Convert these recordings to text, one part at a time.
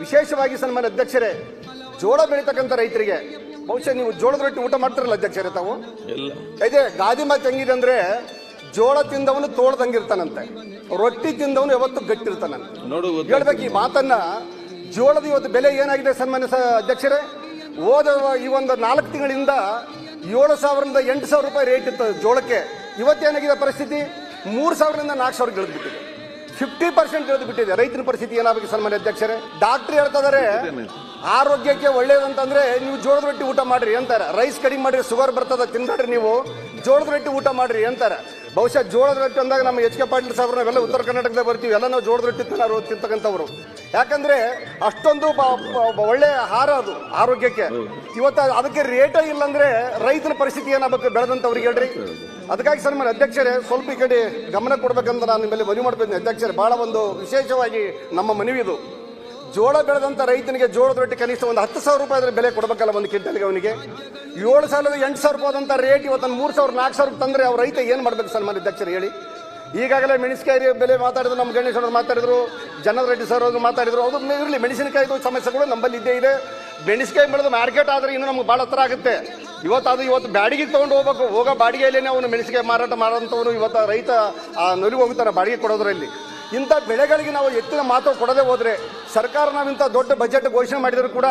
ವಿಶೇಷವಾಗಿ ಸನ್ಮಾನ ಅಧ್ಯಕ್ಷರೇ ಜೋಳ ಬೆಳೀತಕ್ಕಂಥ ರೈತರಿಗೆ ಬಹುಶಃ ನೀವು ಜೋಳದ ರೊಟ್ಟಿ ಊಟ ಮಾಡ್ತಿರಲ್ಲ ಅಧ್ಯಕ್ಷರೇ ತಾವು? ಇದೆ ಗಾದಿ ಮಾತು ಹೆಂಗಿದೆ ಅಂದ್ರೆ ಜೋಳ ತಿಂದವನು ತೋಳ್ದಂಗಿರ್ತಾನಂತೆ ರೊಟ್ಟಿ ತಿಂದವನು ಯಾವತ್ತು ಗಟ್ಟಿರ್ತಾನಂತೆ. ಹೇಳ್ಬೇಕು ಈ ಮಾತನ್ನ. ಜೋಳದ ಇವತ್ತು ಬೆಲೆ ಏನಾಗಿದೆ ಸನ್ಮಾನ್ಯ ಅಧ್ಯಕ್ಷರೇ? ಹೋದ ಈ ಒಂದು ನಾಲ್ಕು ತಿಂಗಳಿಂದ ಏಳು ಸಾವಿರದಿಂದ ಎಂಟು ಸಾವಿರ ರೂಪಾಯಿ ರೇಟ್ ಇತ್ತು ಜೋಳಕ್ಕೆ. ಇವತ್ತೇನಾಗಿದೆ ಪರಿಸ್ಥಿತಿ? ಮೂರು ಸಾವಿರದಿಂದ ನಾಲ್ಕು ಸಾವಿರ ಇಳಿದ್ಬಿಟ್ಟಿದೆ ಫಿಫ್ಟಿ ಪರ್ಸೆಂಟ್ ಇಳಿದು ಬಿಟ್ಟಿದೆ. ರೈತನ ಪರಿಸ್ಥಿತಿ ಏನಾಗಬೇಕು ಸನ್ಮಾನ್ಯ ಅಧ್ಯಕ್ಷರೇ? ಡಾಕ್ಟರ್ ಹೇಳ್ತಾ ಇದಾರೆ ಆರೋಗ್ಯಕ್ಕೆ ಒಳ್ಳೇದಂತಂದ್ರೆ ನೀವು ಜೋಳದ ರೊಟ್ಟಿ ಊಟ ಮಾಡ್ರಿ ಅಂತಾರೆ. ರೈಸ್ ಕಡಿಮೆ ಮಾಡ್ರಿ ಶುಗರ್ ಬರ್ತದ ತಿನ್ಬೇಡ್ರಿ ನೀವು. ಜೋಳದ ರೊಟ್ಟಿ ಊಟ ಮಾಡ್ರಿ ಅಂತಾರೆ. ಬಹುಶಃ ಜೋಳದ ರೊಟ್ಟಿ ಅಂದಾಗ ನಮ್ಮ ಎಚ್ ಕೆ ಪಾಟೀಲ್ ಸಾಹೇಬ್ರು, ನಾವೆಲ್ಲ ಉತ್ತರ ಕರ್ನಾಟಕದಾಗ ಬರ್ತೀವಿ. ಎಲ್ಲ ನಾವು ಜೋಳದ ರೊಟ್ಟಿ ತಿನ್ನೋರು ತಿಂತಕ್ಕಂಥವ್ರು. ಯಾಕಂದ್ರೆ ಅಷ್ಟೊಂದು ಒಳ್ಳೆ ಆಹಾರ ಅದು, ಆರೋಗ್ಯಕ್ಕೆ. ಇವತ್ತು ಅದಕ್ಕೆ ರೇಟೇ ಇಲ್ಲಂದ್ರೆ ರೈತನ ಪರಿಸ್ಥಿತಿ ಏನಾಗಬೇಕು ಬೆಳೆದಂಥವ್ರಿಗೆ ಹೇಳ್ರಿ. ಅದಕ್ಕಾಗಿ ಸನ್ಮಾನ್ಯ ಅಧ್ಯಕ್ಷರೇ, ಸ್ವಲ್ಪ ಈ ಕಡೆ ಗಮನ ಕೊಡ್ಬೇಕಂತ ನಾನು ನಿಮ್ಮಲ್ಲಿ ಮನವಿ ಮಾಡ್ಬೇಕು ಅಧ್ಯಕ್ಷರೇ, ಬಹಳ ಒಂದು ವಿಶೇಷವಾಗಿ ನಮ್ಮ ಮನವಿ ಇದು. ಜೋಳ ಬೆಳೆದಂತ ರೈತನಿಗೆ ಜೋಳದ ರೊಟ್ಟಿ ಕನಿಷ್ಠ ಒಂದು ಹತ್ತು ಸಾವಿರ ರೂಪಾಯಿ ಬೆಲೆ ಕೊಡಬೇಕಲ್ಲ ಒಂದು ಕ್ವಿಂಟಲ್ಗೆ ಅವನಿಗೆ? ಏಳು ಸಾವಿರದ ಎಂಟು ಸಾವಿರ ರೂಪಾಯಿ ಆದಂತ ರೇಟ್ ಇವತ್ತು ಮೂರು ಸಾವಿರ, ನಾಲ್ಕು ಸಾವಿರ ತಂದ್ರೆ ಅವ್ರ ರೈತ ಏನು ಮಾಡ್ಬೇಕು ಸನ್ಮಾನ್ಯ ಅಧ್ಯಕ್ಷರು ಹೇಳಿ? ಈಗಾಗಲೇ ಮೆಣಸಿನಕಾಯಿ ಬೆಲೆ ಮಾತಾಡಿದ್ರು, ನಮ್ಮ ಗಣೇಶ್ ಅವರು ಮಾತಾಡಿದ್ರು ಜನರ ರೆಡ್ಡಿ ಸರ್ ಅವರು ಮಾತಾಡಿದ್ರು ಅದು ಇರಲಿ ಮೆಣಸಿನಕಾಯಿದು ಸಮಸ್ಯೆಗಳು ನಮ್ಮಲ್ಲಿ ಇದ್ದೇ ಇದೆ. ಮೆಣಸಿನಕಾಯಿ ಬೆಳೆದು ಮಾರ್ಕೆಟ್ ಆದ್ರೆ ಇನ್ನು ನಮ್ಗೆ ಭಾಳ ಹತ್ರ ಆಗುತ್ತೆ. ಇವತ್ತು ಅದು ಇವತ್ತು ಬಾಡಿಗೆ ತೊಗೊಂಡು ಹೋಗ್ಬೇಕು. ಹೋಗೋ ಬಾಡಿಗೆಯಲ್ಲೇ ಅವನು ಮೆಣಸಿನಕಾಯಿ ಮಾರಾಟ ಮಾಡೋಂಥವನು ಇವತ್ತು ರೈತ ಆ ನೊಲಿಗೆ ಹೋಗುತ್ತಾರೆ ಬಾಡಿಗೆ ಕೊಡೋದ್ರಲ್ಲಿ. ಇಂಥ ಬೆಳೆಗಳಿಗೆ ನಾವು ಹೆಚ್ಚಿನ ಮಾತು ಕೊಡದೆ ಹೋದರೆ ಸರ್ಕಾರ ನಾವು ಇಂಥ ದೊಡ್ಡ ಬಜೆಟ್ ಘೋಷಣೆ ಮಾಡಿದರೂ ಕೂಡ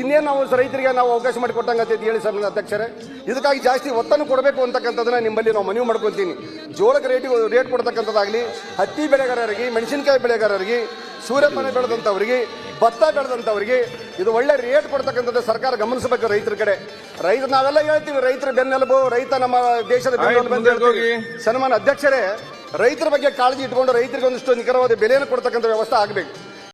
ಇನ್ನೇನು ನಾವು ರೈತರಿಗೆ ನಾವು ಅವಕಾಶ ಮಾಡಿ ಅಂತ ಹೇಳಿ ಸರ್ ಅಧ್ಯಕ್ಷರೇ. ಇದಕ್ಕಾಗಿ ಜಾಸ್ತಿ ಒತ್ತನ್ನು ಕೊಡಬೇಕು ಅಂತಕ್ಕಂಥದ್ದನ್ನ ನಿಮ್ಮಲ್ಲಿ ನಾವು ಮನವಿ ಮಾಡ್ಕೊತೀನಿ. ಜೋಳಕ್ಕೆ ರೇಟ್ ರೇಟ್ ಕೊಡ್ತಕ್ಕಂಥದ್ದಾಗಲಿ ಹತ್ತಿ ಬೆಳೆಗಾರರಿಗೆ ಮೆಣಸಿನಕಾಯಿ ಬೆಳೆಗಾರರಿಗೆ ಸೂರ್ಯಪಾನ ಬೆಳೆದಂಥವ್ರಿಗೆ ಭತ್ತ ಬೆಳೆದಂಥವ್ರಿಗೆ ಇದು ಒಳ್ಳೆ ರೇಟ್ ಕೊಡ್ತಕ್ಕಂಥದ್ದು ಸರ್ಕಾರ ಗಮನಿಸಬೇಕು ರೈತರ ಕಡೆ. ರೈತ ನಾವೆಲ್ಲ ಹೇಳ್ತೀವಿ ರೈತರ ಬೆನ್ನೆಲುಬು ರೈತ ನಮ್ಮ ದೇಶದ ಬೆನ್ನೆಲುಬು. ಸನ್ಮಾನ ಅಧ್ಯಕ್ಷರೇ ರೈತರ ಬಗ್ಗೆ ಕಾಳಜಿ ಇಟ್ಕೊಂಡು ರೈತರಿಗೆ ಒಂದಿಷ್ಟು ನಿಖರವಾದ ಬೆಲೆಯನ್ನು ಕೊಡ್ತಕ್ಕಂಥ ವ್ಯವಸ್ಥೆ ಆಗಬೇಕು.